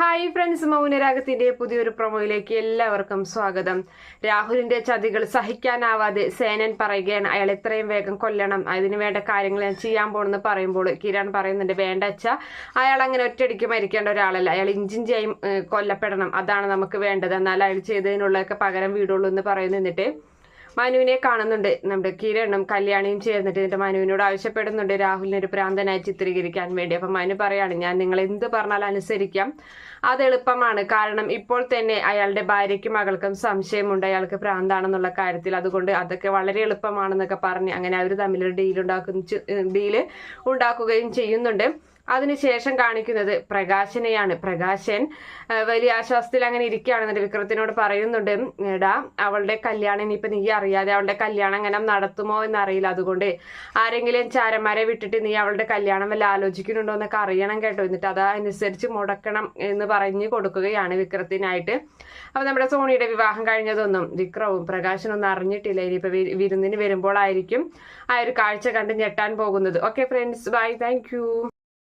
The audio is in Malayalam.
ഹായ് ഫ്രണ്ട്സ് മൗനരാഗത്തിന്റെ പുതിയൊരു പ്രൊമോയിലേക്ക് എല്ലാവർക്കും സ്വാഗതം. രാഹുലിന്റെ ചതികൾ സഹിക്കാനാവാതെ സേനൻ പറയുകയാണ് അയാൾ എത്രയും വേഗം കൊല്ലണം. അതിനു വേണ്ട കാര്യങ്ങൾ ഞാൻ ചെയ്യാൻ പോണെന്ന് പറയുമ്പോൾ കിരൺ പറയുന്നുണ്ട് വേണ്ട അച്ഛ അയാൾ അങ്ങനെ ഒറ്റയടിക്ക് മരിക്കേണ്ട ഒരാളല്ല. അയാൾ ഇഞ്ചിഞ്ചിയായും കൊല്ലപ്പെടണം. അതാണ് നമുക്ക് വേണ്ടത്. എന്നാൽ അയാൾ ചെയ്തതിനുള്ളതൊക്കെ പകരം വീടുള്ളൂ എന്ന് പറയുന്നു. എന്നിട്ട് മനുവിനെ കാണുന്നുണ്ട്. നമ്മുടെ കിരണും കല്യാണിയും ചേർന്നിട്ട് എന്നിട്ട് മനുവിനോട് ആവശ്യപ്പെടുന്നുണ്ട്. രാഹുലിനെ ഒരു പ്രാന്തനായി ചിത്രീകരിക്കാൻ വേണ്ടി. അപ്പൊ മനു പറയാണ് ഞാൻ നിങ്ങൾ എന്ത് പറഞ്ഞാൽ അനുസരിക്കാം. അത് എളുപ്പമാണ്. കാരണം ഇപ്പോൾ തന്നെ അയാളുടെ ഭാര്യയ്ക്കും മകൾക്കും സംശയമുണ്ട്. അയാൾക്ക് പ്രാന്താണെന്നുള്ള കാര്യത്തിൽ. അതുകൊണ്ട് അതൊക്കെ വളരെ എളുപ്പമാണെന്നൊക്കെ പറഞ്ഞ് അങ്ങനെ അവർ തമ്മിലൊരു ഡീൽ ഉണ്ടാക്കുന്ന ഡീൽ ഉണ്ടാക്കുകയും ചെയ്യുന്നുണ്ട്. അതിനുശേഷം കാണിക്കുന്നത് പ്രകാശനെയാണ്. പ്രകാശൻ വലിയ ആശ്വാസത്തിൽ അങ്ങനെ ഇരിക്കുകയാണ് എന്നിട്ട് വിക്രത്തിനോട് പറയുന്നുണ്ട് എടാ അവളുടെ കല്യാണം ഇനിയിപ്പോൾ നീ അറിയാതെ അവളുടെ കല്യാണം അങ്ങനെ നടത്തുമോ എന്നറിയില്ല. അതുകൊണ്ട് ആരെങ്കിലും ചാരന്മാരെ വിട്ടിട്ട് നീ അവളുടെ കല്യാണം വല്ല ആലോചിക്കുന്നുണ്ടോ എന്നൊക്കെ അറിയണം കേട്ടോ. എന്നിട്ട് അതനുസരിച്ച് മുടക്കണം എന്ന് പറഞ്ഞു കൊടുക്കുകയാണ് വിക്രത്തിനായിട്ട്. അപ്പൊ നമ്മുടെ സോണിയുടെ വിവാഹം കഴിഞ്ഞതൊന്നും വിക്രവും പ്രകാശനൊന്നും അറിഞ്ഞിട്ടില്ല. ഇനിയിപ്പോൾ വിരുന്നിന് വരുമ്പോഴായിരിക്കും ആ ഒരു കാഴ്ച കണ്ട് ഞെട്ടാൻ പോകുന്നത്. Okay friends bye thank